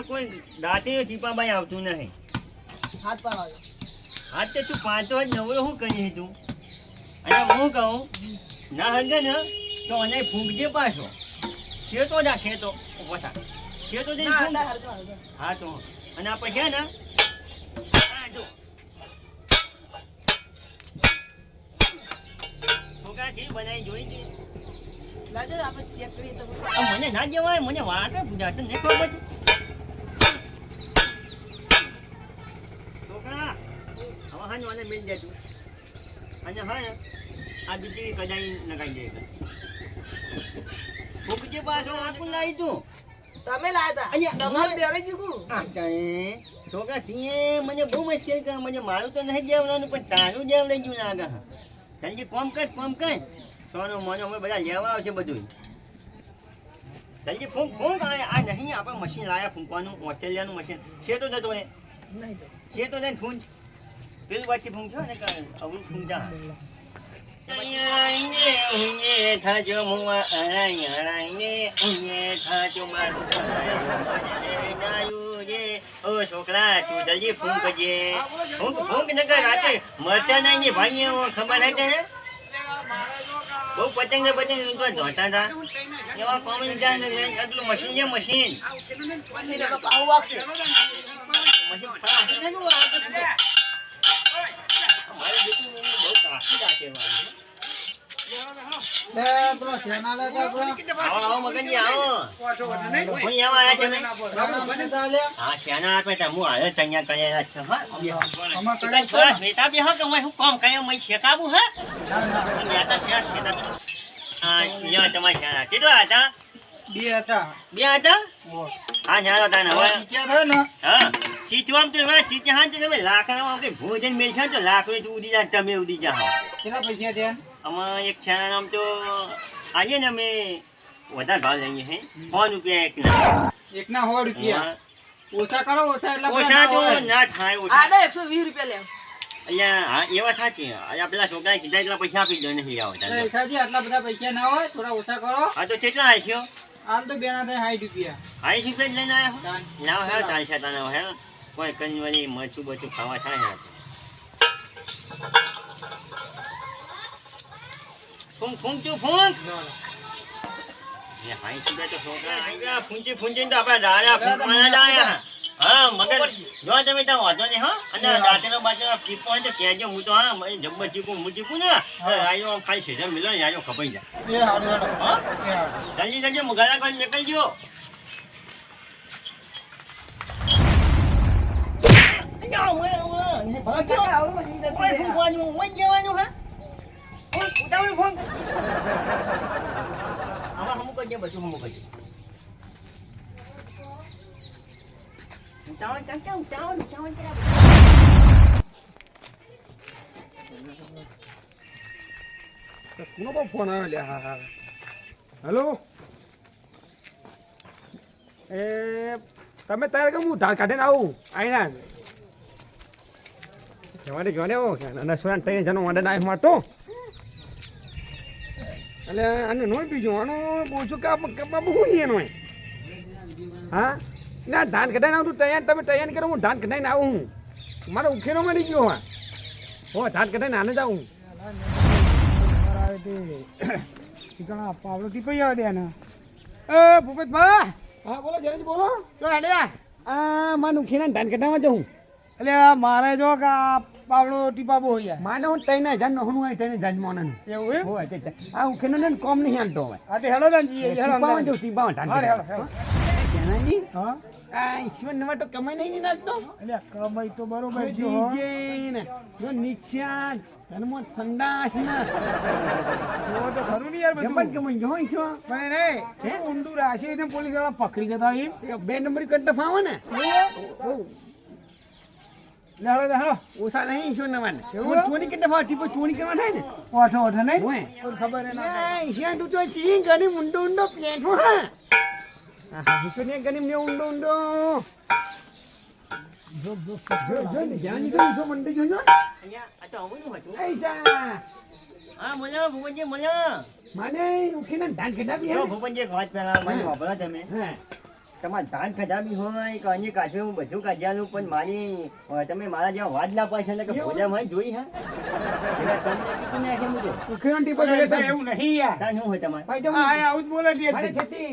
મને કોઈ દાંતે ચીપા બાઈ આવતું નહીં. હાથ પર આવ્યો આજ તો તું પાંચો જ નવરો શું કરી તું અને હું કહું ના હલગે ને તો અને ફૂંકજે પાછો. શેતો જા શેતો. ઊભો થા. શેતો જઈને. હા તો. અને આ પછી હે ને છે બનાવી જોઈ છે આપણે મને ના જવાય મને વાત પૂજા તને ખબર. છે છોકરા હવે હા મને મિલ જાય તું અને હા ને આ બીજી કદાઈ નગાઈ દે ફૂકજે પાછો આપું લાવી તું તમે લાવ્યા અહીંયા, તમારે બેરે જીગું કઈ છોકરા તીએ મને બહુ મુશ્કેલ કર મને મારું તો નહીં જેવડાનું પણ તારું જેવડે ગયું લાગે તંજી કોમ કર કોમ કર. સોનું મને અમે બધા લેવા આવશે બધું તંજી ફૂંક ફૂંક આ આ નહીં આપણે મશીન લાયા ફૂંકવાનું ઓસ્ટ્રેલિયાનું મશીન શેતો જતો ને છે તો. જઈને ફૂંક. પેલું પાછી ફૂંક છો ને અણાઈને ઊંઘે થાજો મુવા અણાઈ અણાઈને ઊંઘે થાજો મારું નાયું રે ઓ છોકરા તું જલ્દી ફૂંકજે ફૂંક ફૂંક નકર રાતે મરચા નાઈ ને ભાઈ ખબર નહીં તને બહુ પતંગ ને પતંગ લૂંટવા જોતા હતા એવા આટલું મશીન છે મશીન થોડા શ્વેતા બી કેટલા હતા. બે હતા? હા શ્યાના હતા હવે. હા. ચીચવામ તો એવા ચીચા તો તમે લાકડામાં કે ભોજન મેલશો છે તો લાકડું તો ઉડી જાય તમે ઉડી જાઓ. આમાં એક છાના નામ તો આજે ને અમે વધારે ભાવ લઈએ હે સો રૂપિયા એક ના એકના સો રૂપિયા? ઓછા કરો ઓછા એટલે ઓછા તો ના થાય ઓછા. આડે એકસો વીસ રૂપિયા લેવ અહીંયા હા એવા સાચી અહીંયા પેલા છોકરાએ કીધા એટલા પૈસા આપી દો નહીં આવતા આટલા બધા પૈસા ના હોય થોડા ઓછા કરો. હા તો કેટલા આલ્યો હાલ તો બેના થાય સાઠ રૂપિયા. આઈ રૂપિયા લઈને આવ્યા. લાવ હે ચાલશે તને હે. કોઈ કઈ વળી મરચું બચું ખાવા થાય ફૂંક ફૂંક તું ફૂંક. એ હાઈ સુધા તો છોકરા? આઈ ગયા ફૂંચી ફૂંચી તો આપણા દાડા ફૂંકવાના દાયા હા મગર જો તમે ત્યાં વાંધો નહીં હા. અને દાંતનો બાતનો ચીપો હોય તો કહેજો હું તો હા જબ્બર ચીપું હું ચીપું ને. આયો ખાલી સીઝન મિલો ને આયો ખપાઈ જાય. એ હાડો હાડો હા એ હાડો જલ્દી જલ્દી મગાલા કરી નીકળજો કાકા, આવું મશીન નથી રહ્યા. કોનો બહુ ફોન આવ્યો લે હા હા હેલો એ તમે તૈયાર કે હું ધાર કાઢીને આવું આઈના જવાને જવાને આવો અને સુરાન ટ્રેન જનો ઓર્ડર નાખ માટો એટલે આને નોય બીજું આનો પૂછું કે બહુ શું એનો હા? ના ધાન કઢાઈને આવું તું તૈયાર તમે તૈયાર કરો હું ધાન કઢાઈને આવું હું. મારો ઉખેરો મળી ગયો હા હો ધાન કઢાઈને આને જ આવું. પાવડો થી પૈ આવે ને એ ભૂપતભા હા બોલો જરેજ બોલો. તો હેડ્યા આ. માનું ઉખેરા ધાન કઢાવવા જવું એટલે મારે જો કે પાવડો ટીપા બહુ યાર. માને હું તઈને જાન નો હું તઈને જાન મોનન એવું એમ? હોય તે. આ હું ખેનો ને કોમ નહીં હાલતો હવે આ તે હેડો ને જી હેડો ટીપામાં જો ટીપા ધાન હા, હેડો, જનાજી હા. આ ઈશ્વર નવા તો કમાઈ નહીં નાખતો એટલે કમાઈ તો બરોબર છે હો. ને જો નિક્ષાન ધર્મ સંદાસ ના. તો ખરું ને યાર બધું. બધું કમાઈ જો ઈશ્વર પણ નહીં ઊંડું રાશી પોલીસવાળા પકડી જતા એ બે નંબર કરતા ફાવે ને. બહુ લે હેડો લે હેડો ઓછા નહીં ઈશ્વર નવા ને એવું? ચોરી કરતા ફાવો ટીપો ચોરી કરવા થાય ને? ઓઠો ઓઠો નહીં. હોય ખબર ઈશ્વર તું તો ચીરી કરી ઊંડો ઊંડો પ્લેટો હા ઈશ્વર ને કરી મને ઊંડો ઊંડો જો જો ને જાન જો આ મંડી જો જો. ऐसा હા બોલો ભુવનજી બોલો મને ઉખીને ધાન કઢાવી જો હે ભૂપનજી એક વાત પહેલા મને વાપરો તમે. હે. તમારે ધાન કઢાવી હોય કે અન્ય કાઢ્યું બધું કાઢ્યાનું પણ મારી તમે મારા જેવા વાદ ના પાડશો એટલે કે ભોજા માં જોઈ હા? એટલે તમને કીધું ને તો. એવું નહીં યાર. તાન શું હોય તમારે? ભાઈ જો આ આ આવું જ બોલે છે. મારે છેથી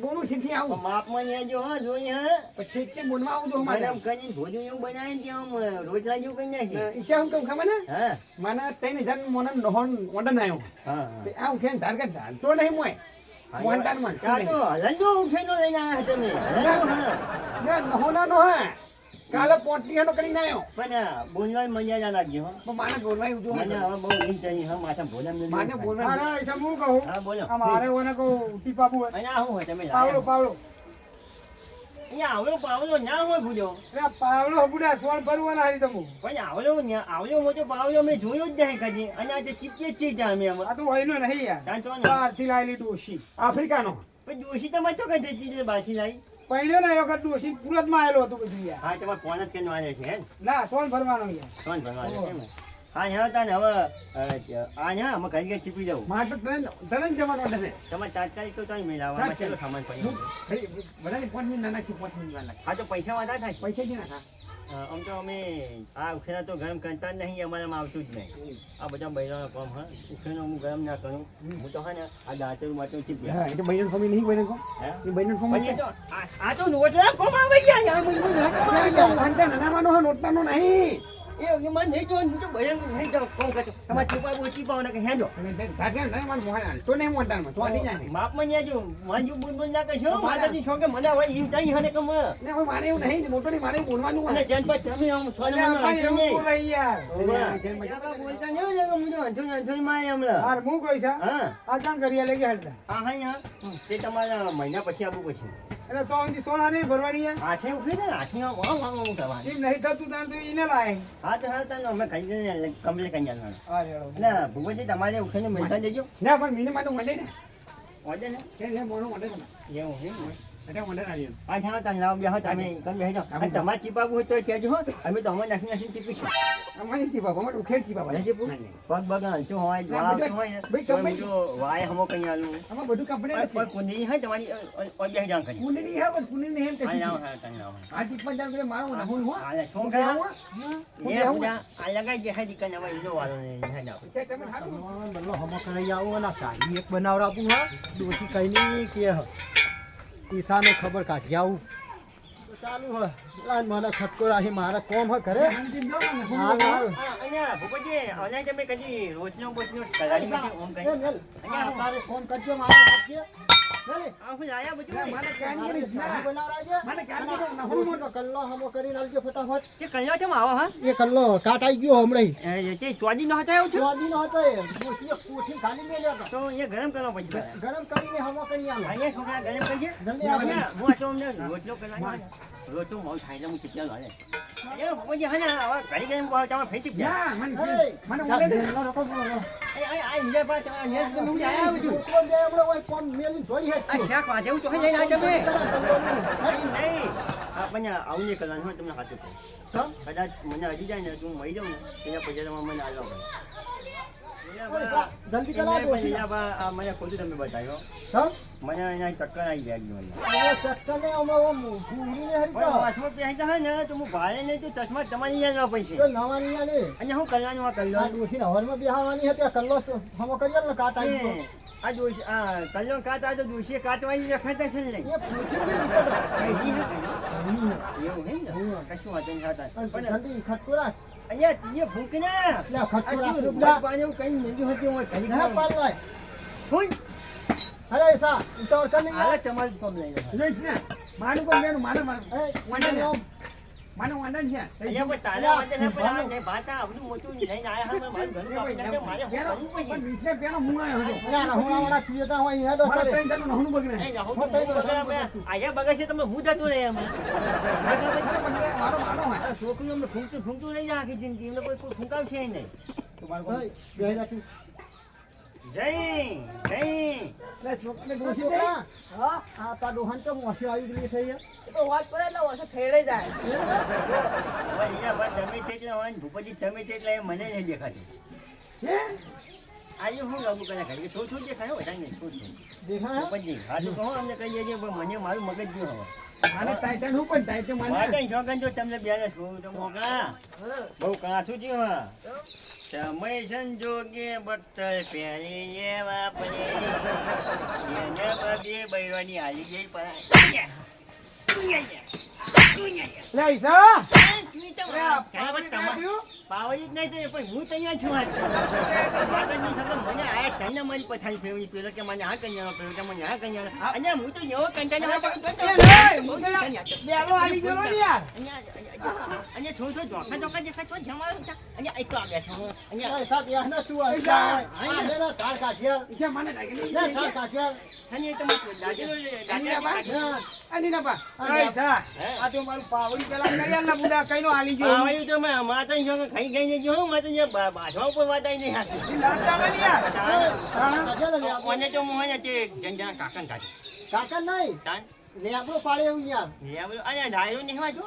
બોલું છેથી આવું. માપમાં ન્યા જો હા જોઈ હા? પછી છેથી બોલવા આવું તો મારે મને કરીને ભોજન એવું બનાવીને ત્યાં આમ રોટલા જેવું કરી નાખી ઈચ્છા હું કહું ખબર ને? હા. મને ત્રણ હજાર મોને નહોન ઓર્ડર આવ્યો હા તે આ ઉખેણ ધાર કે ધારતો નહીં મોય. મોહનદાનમાં ત્યાં તો હલંદો ઉઠેલો લઈને આવ્યા તમે. હલંદો હા ના નહોના નો હા. કાલે પોટલી હાનો કરીને આવ્યો. પણ હો. માને બોલવાય ઉજો મને હવે બહુ ઊંઘ ચડી હા માથા ભોજન નથી માને બોલવા અરે એસા હું કહું? હા બોલો. ઓને કહું ટીપાપુ તમે પાવલો અહીંયા આવલો પાવલો ના હોય ભૂજો અરે પાવલો હબુડા સોળ ભરવાના હારી તમુ. પણ આવલો આવલો મોટો પાવલો મેં જોયો જ નહીં કદી. અને આ તો ચીપીએ જ અમે આ તો હોયનો નહીં યાર. ને. બહારથી લાયેલી ડોશી આફ્રિકાનો. પણ ડોશી તમારે તો કઈ જતી છે બાછી લાવી? પહેલ્યો ને એ વખત ડોશી સુરતમાં આવેલો હતો બધું યાર. હા તમારે ફોન જ વાળે છે હે ને? ના સોળ ભરવાનો યાર. ફોન ભરવા છે એમ ને? હા હા તાને હવે આ ને અમે ચીપી જવું મારે તો જવાનો છે તમારે તાત્કાલિક તો તમે મેળવવા આમાં કેટલો સામાન પડી હું પાંચ મિનિટ ના નાખી પાંચ મિનિટ ના હા તો પૈસા વધારે થાય પૈસા જ ના આમ તો અમે આ ઉખેના તો ગરમ કરતા જ નહીં અમારામાં આવતું જ નહીં આ બધા બૈરાનો કામ હા ઉખેનો હું ગરમ ના કરું હું તો હા ને આ દાંતરું બાટલું ચીપ્યા હા એટલે બૈરન ફોમી નહીં બૈરન ફોમ હે? ફોમ આ તો નોટલા કોમ આવી ગયા નોટલા ગયા. વાંધા હા નોટલાનો નહીં એ એ મને નહીં જોવાનું, હું તો બૈરાનું નહીં જાઉં, કોમ કરતો. તમારે ચીપાવું હોય ચીપાવો ને કે હેંડો. અને તે ધાગે ને માન મોહન તો નહીં મોટામાં તો આની જાય માપમાં ન્યા જો, વાંજુ બોલ બોલ ના કરશો. માતાજી છો કે મને હવે ઈ ચાહી હને કે મને. મારે એવું નહીં મોટો નહીં મારે બોલવાનું અને જેન પર તમે આમ છો ને મને યાર. બોલતા નહીં હું તો માં. હાર હું કહી છે હા. આ ચાણ કરી લઈ કે હતા હા હા હા. તે તમારા મહિના પછી આપું પછી. એટલે તો અહીંથી સોના નહીં ભરવાની આછે ઊભી ને આછી વાંગ વાંગ વાંગ કરવાની. એમ નહીં થતું તાણ તો એને લાય. હા તો હા તને અમે કહી દઈએ કમલે કરી જવાનું ના ભૂપતજી તમારે ઉખેને મળતા જજો. ના પણ મીને માટે મળે ને. ઓજે ને? કે ને મોનો મળે ને. એવું ના હા હા તમે લાવો બેહો તમે કમ બેહી જાઓ અને તમારે ચીપાવું હોય તો કહેજો હો અમે તો અમે નાસી નાસી ચીપીશું અમારી ચીપા અમારે ઉખેડ ચીપા ભલે ચીપું પગ બગ હલતું હોય ના, હોય ભાઈ, તો કંપની- વાય હમો કઈ આલું આમાં બધું કપડે પણ- પણ કુંડી હોય તમારી ઓર બેહી જાણ કરી પુણે નહીં આવે પુણે નહીં એમ હા લાવો હા તમે લાવો આ ચીપા જાણ કરે મારો ના હું હા શું કરા એ બધા આ લગાઈ દે હાજી કને હવે ઈનો વાળો ને હે જાવ તમે ખાધું બલ્લો હમો કરાઈ આવો ને સાડી એક બનાવડાવું હા ડોસી કઈ નહીં કે પૈસાને ખબર કાઢી આવું. ચાલુ હ લાઈન મને ખટકો રાખી મારા કોમ હ કરે અહીંયા ભૂપતજી અહીંયા તમે કદી રોજનો બોજનો કરાડી પછી ઓમ કરી એ મેલ. આ ફોન કરજો મારે આપજે મેલે. આ હું લાયા બધું? ના, મારે ક્યાં મારે કરી સાડી બનાવડાવજે. મને કાઢી દો, ના, હું મોટો કલ્લો હમો કરીને આલજો ફટાફટ. કે કલ્યાણ કેમ આવો હા? એ કલ્લો કાટ આઈ ગયો હમણાં એ ન હતા એવું છે? ચોદી નો હતો એ. ડોસી કોઠી ખાલી મેલ્યો તો ગરમ કરવા પછી ગરમ કરીને હમો કરી આલો. અહીંયા છોકરા ગરમ કરીએ? હું રોટલો મોં ખાઈ લઉં ચીપિયા લાવે એ ભૂપતજી હા ને હવે ઘડી ઘડી બહુ તમે ફેંચી ગયા ના મને મને જા, નતો બોલો. એ આ આ ઇન્ડિયા પર તમે અહીંયા તમે હું આયા બધું છોકરો બે હમણાં હોય ફોન મેલીને જોઈ હેઠ આ શાક તો હે લઈને આ તમે નહીં નહીં આપણને આવું નહીં કરવાનું હોય તમને સાચું કહું કદાચ મને હજી જાય ને તો હું મરી જાઉં ને એના પછી તમારે મને આલો જલ્દી કરાવો. મને ખોટું તમે બતાવ્યો. હા? મને અહીંયા ચક્કર આવી ગયા હવે ચક્કરને હમણાં ઓમ ઘૂરીને હેરી. વાસમાં પહેરી હોય ને તો હું ભાડે નહીં તો ચશ્મા તમારી યાદ ના પૈસે તો નવાની યા ને અને હું કરવાનું આ કલ્લો ડોશીને હવારમાં બેહાવાની હતી આ કલ્લો હમો કરીએ ને કાટ આવી. આ દોષ આ કલ્લો કાટ આ તો દોષીએ કાતવાની રખાતા છે ને એવું હે ને? કશું વાંધો નહીં પણ પણ જલ્દી ખટકો રાખ. અહીંયા તીએ ભૂખ ના ખટકો. પાણી એવું કઈ મેલ્યું હતું હું ઘડી ના ખાઉં. હું? અરે સા ઉતાવળ કર નહીં યાર. તમારું જ કામ લઈ લે. ને. મારું કોઈ બેનું મારે મારે. વાંધો નહીં. મારે વાંધો નહીં અહીંયા વાંધે છે, પણ આ ભાતા આવડું મોટું લઈને આયા હા, મારું ઘરનું કામ કરીને મારે શું પેલો- કરવું પછી? પણ વીસને પેલો હું આવ્યો હતો. અરે આ રહોડાવાળા પીએતા હોય અહીંયા હેડો મારે કરે. ત્રણ જણનું બગડે. એ રહો તો બગડા બે. આયા બગડશે તમે હું જતો રહે એમ. મારો મારો હોય. છોકરીઓ અમને ફૂંકતું ફૂંકતું લઈ જાય આખી જિંદગી એમને કોઈ કોઈ ફૂંકાવશે નહીં બેહી રાખી. જય જય. એટલે હા. આ ડોહાને કેમ વાંસી આવી ગયેલી છે તો વાત કરે એટલે ઓછો ઠેડે જાય. અહીંયા બા તમે તેટલા હોય ને ભૂપતજી તમે તેટલા એ મને નહીં દેખાતું. હે? આયુ હું લાગુ કરે થોડું થોડું દેખાય? વધારે નહીં થોડું થોડું દેખાય? હે? ભૂપતજી હા તો કહો અમને કહીએ પણ મને મારું મગજ ગયું હવે આને ટાઈટન હું પણ ટાઈટન મને. માતા જો તમને બેને છું તો મોકા બહુ કાચું થયું હા સમય સંજોગે બખ્તર પહેરી એવા પડે એને બબે બૈરવાની હાલી ગઈ પણ પાવડી જ નહીં તો પણ હું તૈયાર છું આજ માતાજી છોકરા મને આયા તને મારી પથારી ફેરવી પેલો કે મને આ કન્યાનો પેલો કે મને આ કન્યાનો અને હું તો એવો કંટાળો બેલો આલી ગયો યાર અને છો છો જોખા જોખા દેખા છો જમાડો અને એક આ બેઠો અને સાહેબ યાને શું આવી જાય આ લેના ધાર કાઢ્યા ઈસા મને લાગે લે ધાર કાઢ્યા અને તમે દાદીનો દાદા આની ના પા આ તો મારું પાવડી પેલા કર્યા ના બુડા કઈનો આલી ગયો. આવ્યું તો મેં માતા જો ખાઈ ગઈ ને જો માતા જે બાસવા ઉપર વાતાઈ નહીં હાથી લાગતા મને યાર કાઢ્યા ને લે આપણે. મને તો મોહન તે જંજના કાકન કાઢી કાકા નહીં? પાડે એવું યાર. નહીં વાંચો?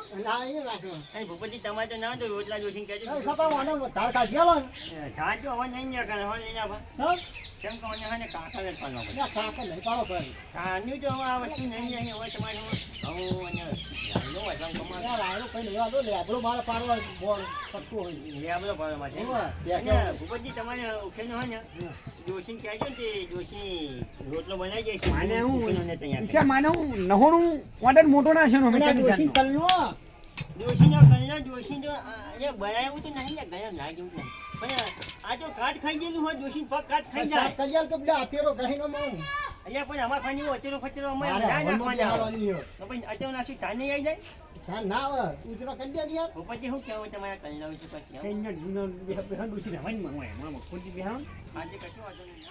ભૂપતિ તમારે તો ના તો રોટલા જોશી કહેજો. સપા મને ધાર કાઢ્યા લો ધાર તો હવે નહીં ને કરે હવે નહીં આપે. કેમ કે મને હને કાકાને જ પાડવા પડે. કાકા નહીં પાડો. ભાઈ ધાર્યું તો હવે આ વસ્તુ નહીં નહીં હવે તમારે હું અને ધાર્યું વાંચવાનું તમારે. યાર કઈ નહીં વાંધો લે મારે પાડવા બોલ પડતું હોય. બધો પાડવા માટે. ભૂપતજી તમારે ઉખેનો હોય ને? જોશી કહેજો ને તે જોશી રોટલો બનાવી જાય છે. માને હું. ઉખેનોને તૈયાર ઈસા માને હું. નહોણું ઓર્ડર મોટો ના છે નો અને આ કલનો જોશી તો એ બનાવ્યું તો નહીં ને ગયા ના જેવું નહીં પણ આ તો કાચ ખાઈ ગયેલું હોય જોશી પગ કાચ ખાઈ જાય. કલ્યાણ કે પેલા હાથેરો કહીનો માં અહીંયા પણ અમાર ખાની અચેરો ફચેરો અમે ના નાખવાના. તો અચેરો આવી જાય? ના આવે ઉતરો કરી દે યાર. ભૂપતજી શું કહેવું તમારા કલ્યાણ વિશે પછી આવો? જૂનો બેહા ડોસી ને માં હોય મામા કોટી બેહા આજે કશું વાંધો નહીં.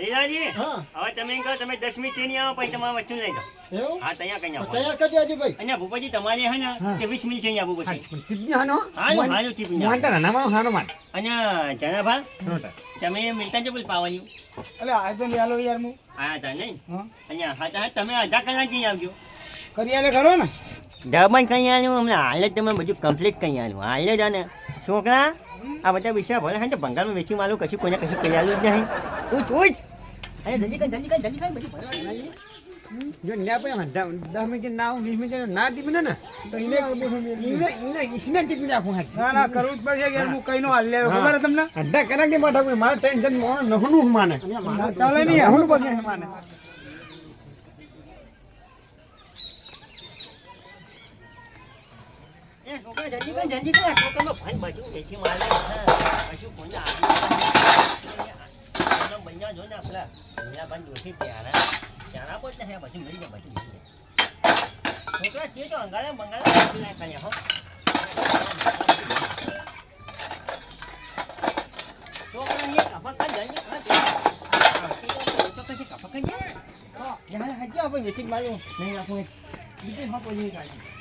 લીલાજી હવે તમે કહો તમે દસ મિનિટ થઈને આવો પછી તમારે વસ્તુ લઈ જાઓ. હા તૈયાર કઈ તો તૈયાર કરી દેજો ભાઈ. અહીંયા ભૂપતજી તમારે હે ને કે વીસ મિનિટ થઈને આપવું પછી? ટીપની હાનો. હાલો, હાલો, ટીપની હાલો. મોંટા ના હાનો માન અને જનાભા તમે મિલતા જ બોલ પાવાનું આ તો લેલો યાર હું. હા તા નહીં. અહીંયા હા તા તમે અડધા કલાક જઈ આવજો. કરી આલે ખરો ને? ડબલ કઈ આવ્યું હમણાં હાલે જ તમે બધું કમ્પ્લીટ કઈ આવ્યું હાલે જ અને છોકરા આ બધા વિષય ભલે હા બંગાળમાં વેચી માલું કશું કોઈને કશું કહી આવ્યું જ નહીં. ઉચ ઉચ અરે જલ્દી કર જલ્દી કર જલ્દી કર બધું જો ને આપણે દસ મિનિટ ના આવું વીસ મિનિટ ના ટીપી ને તો એને એને એને ઈસને ટીપી નાખું હાથ. ના ના કરવું જ પડશે યાર હું કઈ નો હાલ લેવો. ખબર તમને? અડધા કલાકની મારે ટેન્શન મોણ નહોનું માને. ચાલે નહીં હું પછી માને. એ છોકરા જલ્દી કર જલ્દી કર છોકરાનો ભાઈ બધું વેચી મારે કશું કોઈને આવ્યું બન્યા જો ને આપણા બીજા ભાઈ દોષી પ્યારા પ્યારા પર ને બધું મળી જાય બધું મળી જાય છોકરા તે તો અંગાળે બંગાળે બધું ના કર્યા હો છોકરા ને કપા કર જલ્દી કર તો પછી કપા કર જાય યાર હજી આપણે વેચી માર્યું નહીં આપું બીજું હા કોઈ નહીં કાઢી Oye, udah nonton tuh. Ya, suka jadi pakai aja ya, dikam aja, dikam aja, bukan waktu tahun jadi kayak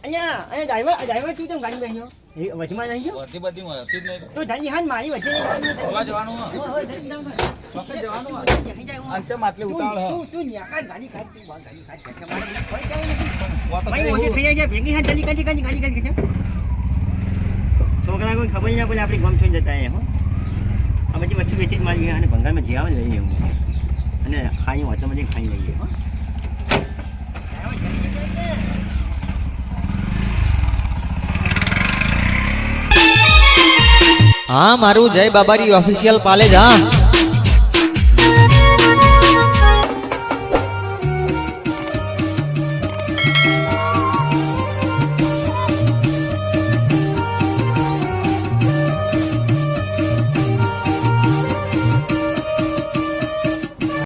Anya, anya driver, driver tu tu gani banyo. Eh, macam mana hiyo? બધી બધી મળતી જ નહીં જવાનું. Oh, oh, જવાનું તો ભાઈ કરી ઓછી હું. થઈ જાય છે ભેગી હા જલ્દી કાઢી કાઢી કાઢી કાઢી છોકરા કોઈ ખબર ના પડે આપણી ગમ થઈ જતા હો આ બધી વસ્તુ વેચી જ મારી અને ભંગારમાં જે આવે લઈ લેવું અને ખાઈ હોટલ બધી ખાઈ લઈએ, હો. હા, મારું જય બાબારી ઓફિશિયલ પાલેજ હા.